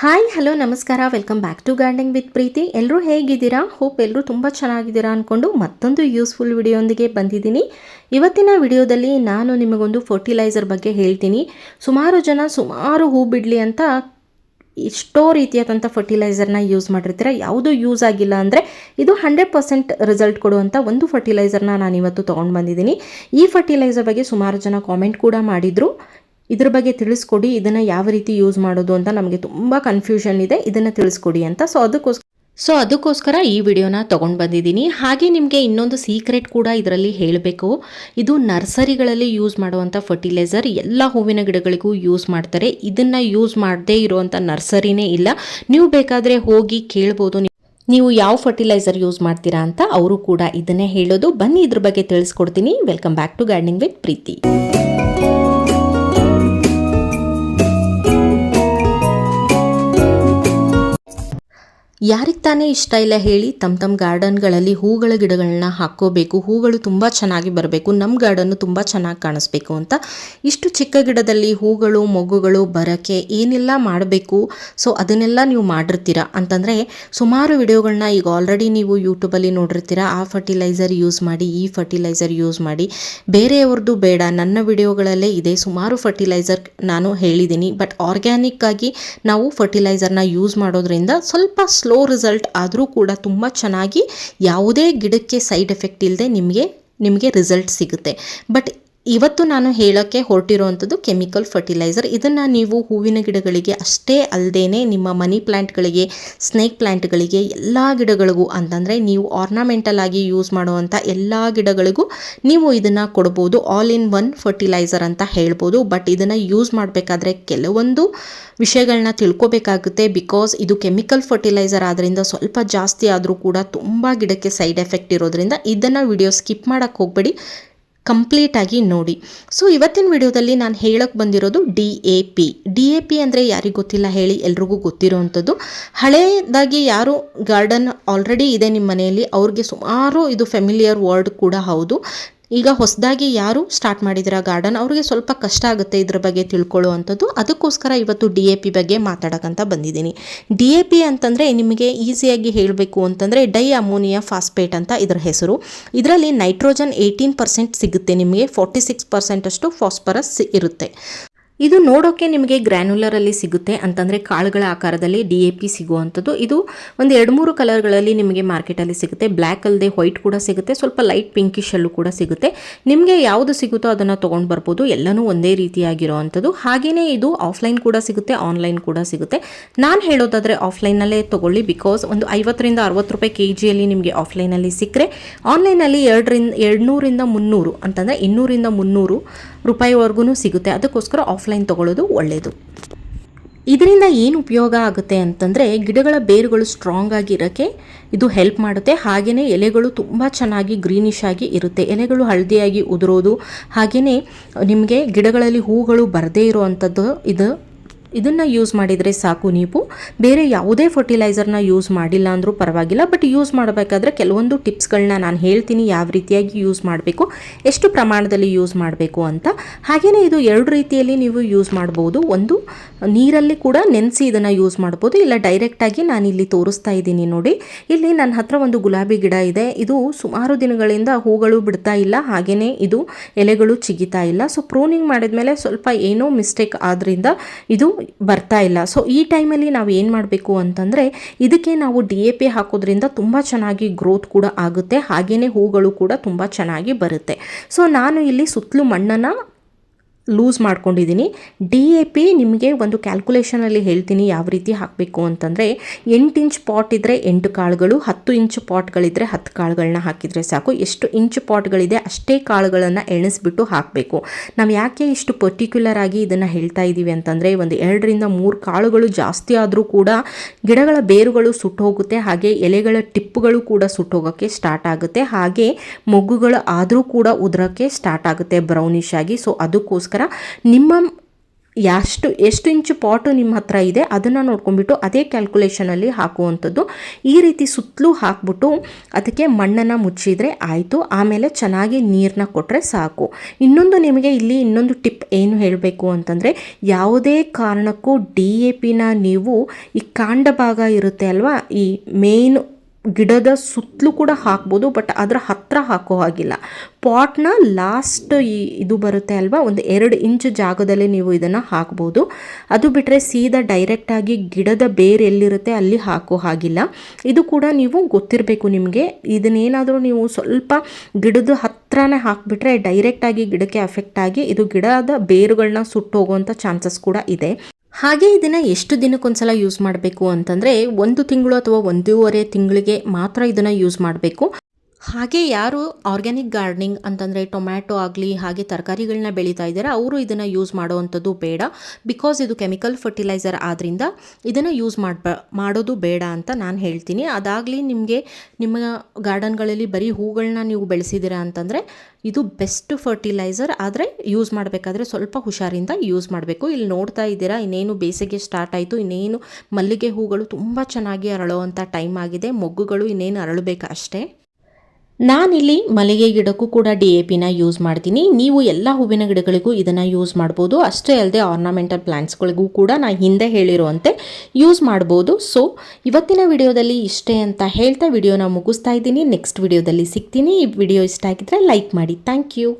Hi hello ನಮಸ್ಕಾರ. Welcome back to gardening with Preethi ಎಲ್ಲರೂ ಹೇಗಿದ್ದೀರಾ? ಹೋಪ್ ಎಲ್ಲರೂ ತುಂಬ ಚೆನ್ನಾಗಿದ್ದೀರಾ ಅಂದ್ಕೊಂಡು ಮತ್ತೊಂದು ಯೂಸ್ಫುಲ್ ವಿಡಿಯೋಂದಿಗೆ ಬಂದಿದ್ದೀನಿ. ಇವತ್ತಿನ ವಿಡಿಯೋದಲ್ಲಿ ನಾನು ನಿಮಗೊಂದು ಫರ್ಟಿಲೈಸರ್ ಬಗ್ಗೆ ಹೇಳ್ತೀನಿ. ಸುಮಾರು ಜನ ಸುಮಾರು ಹೂ ಬಿಡಲಿ ಅಂತ ಎಷ್ಟೋ ರೀತಿಯಾದಂಥ ಫರ್ಟಿಲೈಸರ್ನ ಯೂಸ್ ಮಾಡಿರ್ತೀರ? ಯಾವುದೂ ಯೂಸ್ ಆಗಿಲ್ಲ ಅಂದರೆ ಇದು ಹಂಡ್ರೆಡ್ ಪರ್ಸೆಂಟ್ ರಿಸಲ್ಟ್ ಕೊಡುವಂಥ ಒಂದು ಫರ್ಟಿಲೈಸರ್ನ ನಾನು ಇವತ್ತು ತೊಗೊಂಡು ಬಂದಿದ್ದೀನಿ. ಈ ಫರ್ಟಿಲೈಸರ್ ಬಗ್ಗೆ ಸುಮಾರು ಜನ ಕಾಮೆಂಟ್ ಕೂಡ ಮಾಡಿದರು. ಇದ್ರ ಬಗ್ಗೆ ತಿಳಿಸ್ಕೊಡಿ, ಇದನ್ನು ಯಾವ ರೀತಿ ಯೂಸ್ ಮಾಡೋದು ಅಂತ ನಮಗೆ ತುಂಬ ಕನ್ಫ್ಯೂಷನ್ ಇದೆ, ಇದನ್ನು ತಿಳಿಸ್ಕೊಡಿ ಅಂತ. ಸೊ ಅದಕ್ಕೋಸ್ಕರ ಸೊ ಅದಕ್ಕೋಸ್ಕರ ಈ ವಿಡಿಯೋನ ತೊಗೊಂಡು ಬಂದಿದ್ದೀನಿ. ಹಾಗೆ ನಿಮಗೆ ಇನ್ನೊಂದು ಸೀಕ್ರೆಟ್ ಕೂಡ ಇದರಲ್ಲಿ ಹೇಳಬೇಕು. ಇದು ನರ್ಸರಿಗಳಲ್ಲಿ ಯೂಸ್ ಮಾಡುವಂಥ ಫರ್ಟಿಲೈಸರ್ ಎಲ್ಲ ಹೂವಿನ ಗಿಡಗಳಿಗೂ ಯೂಸ್ ಮಾಡ್ತಾರೆ. ಇದನ್ನು ಯೂಸ್ ಮಾಡದೇ ಇರುವಂಥ ನರ್ಸರಿನೇ ಇಲ್ಲ. ನೀವು ಬೇಕಾದರೆ ಹೋಗಿ ಕೇಳ್ಬೋದು. ನೀವು ಯಾವ ಫರ್ಟಿಲೈಸರ್ ಯೂಸ್ ಮಾಡ್ತೀರಾ ಅಂತ, ಅವರು ಕೂಡ ಇದನ್ನೇ ಹೇಳೋದು. ಬನ್ನಿ ಇದ್ರ ಬಗ್ಗೆ ತಿಳಿಸ್ಕೊಡ್ತೀನಿ. Welcome back to gardening with Preethi ಯಾರಿಗೆ ತಾನೇ ಇಷ್ಟ ಇಲ್ಲ ಹೇಳಿ ತಮ್ಮ ತಮ್ಮ ಗಾರ್ಡನ್ಗಳಲ್ಲಿ ಹೂಗಳ ಗಿಡಗಳನ್ನ ಹಾಕ್ಕೋಬೇಕು, ಹೂಗಳು ತುಂಬ ಚೆನ್ನಾಗಿ ಬರಬೇಕು ನಮ್ಮ ಗಾರ್ಡನ್ನು ತುಂಬ ಚೆನ್ನಾಗಿ ಕಾಣಿಸ್ಬೇಕು ಅಂತ ಇಷ್ಟು ಚಿಕ್ಕ ಗಿಡದಲ್ಲಿ ಹೂಗಳು, ಮೊಗ್ಗುಗಳು ಬರೋಕ್ಕೆ ಏನೆಲ್ಲ ಮಾಡಬೇಕು, ಸೊ ಅದನ್ನೆಲ್ಲ ನೀವು ಮಾಡಿರ್ತೀರ? ಅಂತಂದರೆ ಸುಮಾರು ವಿಡಿಯೋಗಳನ್ನ ಈಗ ಆಲ್ರೆಡಿ ನೀವು ಯೂಟ್ಯೂಬಲ್ಲಿ ನೋಡಿರ್ತೀರ, ಆ ಫರ್ಟಿಲೈಸರ್ ಯೂಸ್ ಮಾಡಿ, ಈ ಫರ್ಟಿಲೈಸರ್ ಯೂಸ್ ಮಾಡಿ. ಬೇರೆಯವ್ರದ್ದು ಬೇಡ, ನನ್ನ ವಿಡಿಯೋಗಳಲ್ಲೇ ಇದೆ, ಸುಮಾರು ಫರ್ಟಿಲೈಸರ್ ನಾನು ಹೇಳಿದ್ದೀನಿ ಬಟ್ ಆರ್ಗ್ಯಾನಿಕ್ಕಾಗಿ ನಾವು ಫರ್ಟಿಲೈಸರ್ನ ಯೂಸ್ ಮಾಡೋದ್ರಿಂದ ಸ್ವಲ್ಪ ಸ್ಲೋ ರಿಸಲ್ಟ್ ಆದರೂ ಕೂಡ ತುಂಬ ಚೆನ್ನಾಗಿ ಯಾವುದೇ ಗಿಡಕ್ಕೆ ಸೈಡ್ ಎಫೆಕ್ಟ್ ಇಲ್ಲದೆ ನಿಮಗೆ ನಿಮಗೆ ರಿಸಲ್ಟ್ ಸಿಗುತ್ತೆ. ಬಟ್ ಇವತ್ತು ನಾನು ಹೇಳೋಕ್ಕೆ ಹೊರಟಿರುವಂಥದ್ದು ಕೆಮಿಕಲ್ ಫರ್ಟಿಲೈಸರ್. ಇದನ್ನು ನೀವು ಹೂವಿನ ಗಿಡಗಳಿಗೆ ಅಷ್ಟೇ ಅಲ್ಲದೇ ನಿಮ್ಮ ಮನಿ ಪ್ಲ್ಯಾಂಟ್ಗಳಿಗೆ ಸ್ನೇಕ್ ಪ್ಲ್ಯಾಂಟ್ಗಳಿಗೆ ಎಲ್ಲ ಗಿಡಗಳಿಗೂ ಅಂತಂದರೆ ನೀವು ಆರ್ನಮೆಂಟಲ್ ಆಗಿ ಯೂಸ್ ಮಾಡುವಂಥ ಎಲ್ಲ ಗಿಡಗಳಿಗೂ ನೀವು ಇದನ್ನು ಕೊಡ್ಬೋದು. ಆಲ್ ಇನ್ ಒನ್ ಫರ್ಟಿಲೈಸರ್ ಅಂತ ಹೇಳ್ಬೋದು. ಬಟ್ ಇದನ್ನು ಯೂಸ್ ಮಾಡಬೇಕಾದ್ರೆ ಕೆಲವೊಂದು ವಿಷಯಗಳನ್ನ ತಿಳ್ಕೊಬೇಕಾಗುತ್ತೆ. ಬಿಕಾಸ್ ಇದು ಕೆಮಿಕಲ್ ಫರ್ಟಿಲೈಸರ್ ಆದ್ದರಿಂದ ಸ್ವಲ್ಪ ಜಾಸ್ತಿ ಆದರೂ ಕೂಡ ತುಂಬ ಗಿಡಕ್ಕೆ ಸೈಡ್ ಎಫೆಕ್ಟ್ ಇರೋದ್ರಿಂದ ಇದನ್ನು ವಿಡಿಯೋ ಸ್ಕಿಪ್ ಮಾಡೋಕ್ಕೆ ಹೋಗಬೇಡಿ. ಕಂಪ್ಲೀಟಾಗಿ ನೋಡಿ. ಸೊ ಇವತ್ತಿನ ವಿಡಿಯೋದಲ್ಲಿ ನಾನು ಹೇಳಕ್ಕೆ ಬಂದಿರೋದು D A P. D A P ಅಂದರೆ ಯಾರಿಗೆ ಗೊತ್ತಿಲ್ಲ ಹೇಳಿ ಎಲ್ರಿಗೂ ಗೊತ್ತಿರೋವಂಥದ್ದು ಹಳೆಯದಾಗಿ ಯಾರು ಗಾರ್ಡನ್ ಆಲ್ರೆಡಿ ಇದೆ ನಿಮ್ಮ ಮನೆಯಲ್ಲಿ, ಅವ್ರಿಗೆ ಸುಮಾರು ಇದು ಫೆಮಿಲಿಯರ್ ವರ್ಡ್ ಕೂಡ ಹೌದು. ಈಗ ಹೊಸದಾಗಿ ಯಾರು ಸ್ಟಾರ್ಟ್ ಮಾಡಿದ್ದೀರಾ ಗಾರ್ಡನ್? ಅವರಿಗೆ ಸ್ವಲ್ಪ ಕಷ್ಟ ಆಗುತ್ತೆ ಇದ್ರ ಬಗ್ಗೆ ತಿಳ್ಕೊಳ್ಳುವಂಥದ್ದು. ಅದಕ್ಕೋಸ್ಕರ ಇವತ್ತು ಡಿ ಎ ಪಿ ಬಗ್ಗೆ ಮಾತಾಡೋಕ್ಕಂತ ಬಂದಿದ್ದೀನಿ. ಡಿ ಎ ಪಿ ಅಂತಂದರೆ ನಿಮಗೆ ಈಸಿಯಾಗಿ ಹೇಳಬೇಕು ಅಂತಂದರೆ ಡೈ ಅಮೋನಿಯಾ ಫಾಸ್ಪೇಟ್ ಅಂತ ಇದರ ಹೆಸರು. ಇದರಲ್ಲಿ ನೈಟ್ರೋಜನ್ ಏಯ್ಟೀನ್ ಪರ್ಸೆಂಟ್ ಸಿಗುತ್ತೆ ನಿಮಗೆ, ಫಾರ್ಟಿ ಸಿಕ್ಸ್ ಪರ್ಸೆಂಟಷ್ಟು ಫಾಸ್ಫರಸ್ ಇರುತ್ತೆ. ಇದು ನೋಡೋಕೆ ನಿಮಗೆ ಗ್ರ್ಯಾನ್ಯುಲರಲ್ಲಿ ಸಿಗುತ್ತೆ ಅಂತಂದರೆ ಕಾಳುಗಳ ಆಕಾರದಲ್ಲಿ ಡಿ ಎ ಪಿ ಸಿಗುವಂಥದ್ದು. ಇದು ಒಂದು ಎರಡು ಮೂರು ಕಲರ್ಗಳಲ್ಲಿ ನಿಮಗೆ ಮಾರ್ಕೆಟಲ್ಲಿ ಸಿಗುತ್ತೆ. ಬ್ಲ್ಯಾಕ್ ಅಲ್ಲದೆ ವೈಟ್ ಕೂಡ ಸಿಗುತ್ತೆ. ಸ್ವಲ್ಪ ಲೈಟ್ ಪಿಂಕಿಶಲ್ಲೂ ಕೂಡ ಸಿಗುತ್ತೆ. ನಿಮಗೆ ಯಾವುದು ಸಿಗುತ್ತೋ ಅದನ್ನು ತೊಗೊಂಡು ಬರ್ಬೋದು. ಎಲ್ಲನೂ ಒಂದೇ ರೀತಿಯಾಗಿರೋವಂಥದ್ದು. ಹಾಗೆಯೇ ಇದು ಆಫ್ಲೈನ್ ಕೂಡ ಸಿಗುತ್ತೆ ಆನ್ಲೈನ್ ಕೂಡ ಸಿಗುತ್ತೆ. ನಾನು ಹೇಳೋದಾದರೆ ಆಫ್ಲೈನಲ್ಲೇ ತೊಗೊಳ್ಳಿ ಬಿಕಾಸ್ ಒಂದು ಐವತ್ತರಿಂದ ಅರವತ್ತು ರೂಪಾಯಿ ಕೆ ಜಿಯಲ್ಲಿ ನಿಮಗೆ ಆಫ್ಲೈನಲ್ಲಿ ಸಿಕ್ಕರೆ ಆನ್ಲೈನಲ್ಲಿ ಎರಡರಿಂದ, ಎರಡುನೂರಿಂದ ಮುನ್ನೂರು ಅಂತಂದರೆ ಇನ್ನೂರಿಂದ ಮುನ್ನೂರು ರೂಪಾಯಿವರೆಗೂ ಸಿಗುತ್ತೆ. ಅದಕ್ಕೋಸ್ಕರ ಆಫ್ಲೈನ್ ತೊಗೊಳ್ಳೋದು ಒಳ್ಳೆಯದು ಇದರಿಂದ ಏನು ಉಪಯೋಗ ಆಗುತ್ತೆ ಅಂತಂದರೆ ಗಿಡಗಳ ಬೇರುಗಳು ಸ್ಟ್ರಾಂಗ್ ಆಗಿ ಇರೋಕ್ಕೆ ಇದು ಹೆಲ್ಪ್ ಮಾಡುತ್ತೆ. ಹಾಗೆಯೇ ಎಲೆಗಳು ತುಂಬ ಚೆನ್ನಾಗಿ ಗ್ರೀನಿಶ್ ಆಗಿ ಇರುತ್ತೆ. ಎಲೆಗಳು ಹಳದಿಯಾಗಿ ಉದುರೋದು ಹಾಗೆಯೇ ನಿಮಗೆ ಗಿಡಗಳಲ್ಲಿ ಹೂಗಳು ಬರದೇ ಇರುವಂಥದ್ದು ಇದು ಇದನ್ನು ಯೂಸ್ ಮಾಡಿದರೆ ಸಾಕು ನೀವು. ಬೇರೆ ಯಾವುದೇ ಫರ್ಟಿಲೈಸರ್ನ ಯೂಸ್ ಮಾಡಿಲ್ಲ ಅಂದರೂ ಪರವಾಗಿಲ್ಲ ಬಟ್ ಯೂಸ್ ಮಾಡಬೇಕಾದ್ರೆ ಕೆಲವೊಂದು ಟಿಪ್ಸ್ಗಳನ್ನ ನಾನು ಹೇಳ್ತೀನಿ ಯಾವ ರೀತಿಯಾಗಿ ಯೂಸ್ ಮಾಡಬೇಕು, ಎಷ್ಟು ಪ್ರಮಾಣದಲ್ಲಿ ಯೂಸ್ ಮಾಡಬೇಕು ಅಂತ. ಹಾಗೆಯೇ ಇದು ಎರಡು ರೀತಿಯಲ್ಲಿ ನೀವು ಯೂಸ್ ಮಾಡ್ಬೋದು. ಒಂದು, ನೀರಲ್ಲಿ ಕೂಡ ನೆನೆಸಿ ಇದನ್ನು ಯೂಸ್ ಮಾಡ್ಬೋದು. ಇಲ್ಲ ಡೈರೆಕ್ಟಾಗಿ ನಾನು ಇಲ್ಲಿ ತೋರಿಸ್ತಾ ಇದ್ದೀನಿ ನೋಡಿ. ಇಲ್ಲಿ ನನ್ನ ಹತ್ರ ಒಂದು ಗುಲಾಬಿ ಗಿಡ ಇದೆ. ಇದು ಸುಮಾರು ದಿನಗಳಿಂದ ಹೂಗಳು ಬಿಡ್ತಾ ಇಲ್ಲ. ಹಾಗೆಯೇ ಇದು ಎಲೆಗಳು ಚಿಗಿತಾ ಇಲ್ಲ. ಸೊ ಪ್ರೂನಿಂಗ್ ಮಾಡಿದ್ಮೇಲೆ ಸ್ವಲ್ಪ ಏನೋ ಮಿಸ್ಟೇಕ್ ಆದ್ದರಿಂದ ಇದು ಬರ್ತಾ ಇಲ್ಲ. ಸೊ ಈ ಟೈಮಲ್ಲಿ ನಾವು ಏನು ಮಾಡಬೇಕು ಅಂತಂದರೆ, ಇದಕ್ಕೆ ನಾವು ಡಿ ಎ ಪಿ ಹಾಕೋದ್ರಿಂದ ತುಂಬ ಚೆನ್ನಾಗಿ ಗ್ರೋತ್ ಕೂಡ ಆಗುತ್ತೆ. ಹಾಗೆಯೇ ಹೂಗಳು ಕೂಡ ತುಂಬ ಚೆನ್ನಾಗಿ ಬರುತ್ತೆ. ಸೊ ನಾನು ಇಲ್ಲಿ ಸುತ್ತಲೂ ಮಣ್ಣನ್ನು ಲೂಸ್ ಮಾಡ್ಕೊಂಡಿದ್ದೀನಿ. ಡಿ ಎ ಪಿ ನಿಮಗೆ ಒಂದು ಕ್ಯಾಲ್ಕುಲೇಷನಲ್ಲಿ ಹೇಳ್ತೀನಿ ಯಾವ ರೀತಿ ಹಾಕಬೇಕು ಅಂತಂದರೆ, ಎಂಟು ಇಂಚ್ ಪಾಟ್ ಇದ್ದರೆ ಎಂಟು ಕಾಳುಗಳು, ಹತ್ತು ಇಂಚ್ ಪಾಟ್ಗಳಿದ್ದರೆ ಹತ್ತು ಕಾಳುಗಳನ್ನ ಹಾಕಿದರೆ ಸಾಕು. ಎಷ್ಟು ಇಂಚ್ ಪಾಟ್ಗಳಿದೆ ಅಷ್ಟೇ ಕಾಳುಗಳನ್ನು ಎಣಿಸ್ಬಿಟ್ಟು ಹಾಕಬೇಕು. ನಾವು ಯಾಕೆ ಇಷ್ಟು ಪರ್ಟಿಕ್ಯುಲರ್ ಆಗಿ ಇದನ್ನು ಹೇಳ್ತಾ ಇದ್ದೀವಿ ಅಂತಂದರೆ, ಒಂದು ಎರಡರಿಂದ ಮೂರು ಕಾಳುಗಳು ಜಾಸ್ತಿ ಆದರೂ ಕೂಡ ಗಿಡಗಳ ಬೇರುಗಳು ಸುಟ್ಟೋಗುತ್ತೆ ಹಾಗೆ ಎಲೆಗಳ ಟಿಪ್ಪುಗಳು ಕೂಡ ಸುಟ್ಟೋಗೋಕ್ಕೆ ಸ್ಟಾರ್ಟ್ ಆಗುತ್ತೆ, ಹಾಗೆ ಮೊಗ್ಗುಗಳು ಆದರೂ ಕೂಡ ಉದುರೋಕ್ಕೆ ಸ್ಟಾರ್ಟ್ ಆಗುತ್ತೆ ಬ್ರೌನಿಶ್ ಆಗಿ. ಸೊ ಅದಕ್ಕೋಸ್ಕರ ನಿಮ್ಮ ಎಷ್ಟು ಎಷ್ಟು ಇಂಚು ಪಾಟು ನಿಮ್ಮ ಹತ್ರ ಇದೆ, ಅದನ್ನು ನೋಡ್ಕೊಂಡ್ಬಿಟ್ಟು ಅದೇ ಕ್ಯಾಲ್ಕುಲೇಷನಲ್ಲಿ ಹಾಕುವಂಥದ್ದು. ಈ ರೀತಿ ಸುತ್ತಲೂ ಹಾಕ್ಬಿಟ್ಟು ಅದಕ್ಕೆ ಮಣ್ಣನ್ನು ಮುಚ್ಚಿದರೆ ಆಯಿತು, ಆಮೇಲೆ ಚೆನ್ನಾಗಿ ನೀರನ್ನ ಕೊಟ್ಟರೆ ಸಾಕು. ಇನ್ನೊಂದು ನಿಮಗೆ ಇಲ್ಲಿ ಇನ್ನೊಂದು ಟಿಪ್ ಏನು ಹೇಳಬೇಕು ಅಂತಂದರೆ, ಯಾವುದೇ ಕಾರಣಕ್ಕೂ ಡಿ ಎ ಪಿನ ನೀವು ಈ ಕಾಂಡ ಭಾಗ ಇರುತ್ತೆ ಅಲ್ವಾ? ಈ ಮೇನ್ ಗಿಡದ ಸುತ್ತಲೂ ಕೂಡ ಹಾಕ್ಬೋದು ಬಟ್ ಅದರ ಹತ್ತಿರ ಹಾಕೋ ಹಾಗಿಲ್ಲ. ಪಾಟ್ನ ಲಾಸ್ಟ್ ಈ ಇದು ಬರುತ್ತೆ ಅಲ್ವಾ? ಒಂದು ಎರಡು ಇಂಚ್ ಜಾಗದಲ್ಲಿ ನೀವು ಇದನ್ನು ಹಾಕ್ಬೋದು. ಅದು ಬಿಟ್ಟರೆ ಸೀದಾ ಡೈರೆಕ್ಟಾಗಿ ಗಿಡದ ಬೇರೆ ಎಲ್ಲಿರುತ್ತೆ ಅಲ್ಲಿ ಹಾಕೋ ಹಾಗಿಲ್ಲ. ಇದು ಕೂಡ ನೀವು ಗೊತ್ತಿರಬೇಕು ನಿಮಗೆ. ಇದನ್ನೇನಾದರೂ ನೀವು ಸ್ವಲ್ಪ ಗಿಡದ ಹತ್ರನೇ ಹಾಕಿಬಿಟ್ರೆ ಡೈರೆಕ್ಟಾಗಿ ಗಿಡಕ್ಕೆ ಅಫೆಕ್ಟ್ ಆಗಿ ಇದು ಗಿಡದ ಬೇರುಗಳನ್ನ ಸುಟ್ಟೋಗುವಂಥ ಚಾನ್ಸಸ್ ಕೂಡ ಇದೆ. ಹಾಗೆ ಇದನ್ನು ಎಷ್ಟು ದಿನಕ್ಕೊಂದ್ಸಲ ಯೂಸ್ ಮಾಡಬೇಕು ಅಂತಂದರೆ ಒಂದು ತಿಂಗಳು ಅಥವಾ ಒಂದೂವರೆ ತಿಂಗಳಿಗೆ ಮಾತ್ರ ಇದನ್ನು ಯೂಸ್ ಮಾಡಬೇಕು. ಹಾಗೆ ಯಾರು ಆರ್ಗ್ಯಾನಿಕ್ ಗಾರ್ಡನಿಂಗ್ ಅಂತಂದರೆ ಟೊಮ್ಯಾಟೊ ಆಗಲಿ, ಹಾಗೆ ತರಕಾರಿಗಳನ್ನ ಬೆಳೀತಾ ಇದ್ದಾರೆ, ಅವರು ಇದನ್ನು ಯೂಸ್ ಮಾಡುವಂಥದ್ದು ಬೇಡ. ಬಿಕಾಸ್ ಇದು ಕೆಮಿಕಲ್ ಫರ್ಟಿಲೈಸರ್ ಆದ್ದರಿಂದ ಇದನ್ನು ಯೂಸ್ ಮಾಡ್ಬ, ಮಾಡೋದು ಬೇಡ ಅಂತ ನಾನು ಹೇಳ್ತೀನಿ. ಅದಾಗಲಿ ನಿಮಗೆ, ನಿಮ್ಮ ಗಾರ್ಡನ್ಗಳಲ್ಲಿ ಬರೀ ಹೂಗಳನ್ನ ನೀವು ಬೆಳೆಸಿದ್ದೀರಾ ಅಂತಂದರೆ ಇದು ಬೆಸ್ಟ್ ಫರ್ಟಿಲೈಸರ್ ಆದರೆ ಯೂಸ್ ಮಾಡಬೇಕಾದ್ರೆ ಸ್ವಲ್ಪ ಹುಷಾರಿಂದ ಯೂಸ್ ಮಾಡಬೇಕು. ಇಲ್ಲಿ ನೋಡ್ತಾ ಇದ್ದೀರಾ, ಇನ್ನೇನು ಬೇಸಿಗೆ ಸ್ಟಾರ್ಟ್ ಆಯಿತು, ಇನ್ನೇನು ಮಲ್ಲಿಗೆ ಹೂಗಳು ತುಂಬ ಚೆನ್ನಾಗಿ ಅರಳುವಂಥ ಟೈಮ್ ಆಗಿದೆ, ಮೊಗ್ಗುಗಳು ಇನ್ನೇನು ಅರಳಬೇಕು ಅಷ್ಟೇ. ನಾನಿಲ್ಲಿ ಮಲ್ಲಿಗೆ ಗಿಡಕ್ಕೂ ಕೂಡ ಡಿ ಎ ಪಿನ ಯೂಸ್ ಮಾಡ್ತೀನಿ. ನೀವು ಎಲ್ಲ ಹೂವಿನ ಗಿಡಗಳಿಗೂ ಇದನ್ನು ಯೂಸ್ ಮಾಡ್ಬೋದು. ಅಷ್ಟೇ ಅಲ್ಲದೆ ಆರ್ನಮೆಂಟಲ್ ಪ್ಲ್ಯಾಂಟ್ಸ್ಗಳಿಗೂ ಕೂಡ ನಾನು ಹಿಂದೆ ಹೇಳಿರುವಂತೆ ಯೂಸ್ ಮಾಡ್ಬೋದು. ಸೊ ಇವತ್ತಿನ ವಿಡಿಯೋದಲ್ಲಿ ಇಷ್ಟೇ ಅಂತ ಹೇಳ್ತಾ ವಿಡಿಯೋನ ಮುಗಿಸ್ತಾ ಇದ್ದೀನಿ. ನೆಕ್ಸ್ಟ್ ವಿಡಿಯೋದಲ್ಲಿ ಸಿಗ್ತೀನಿ. ಈ ವಿಡಿಯೋ ಇಷ್ಟ ಆಗಿದ್ರೆ ಲೈಕ್ ಮಾಡಿ. Thank you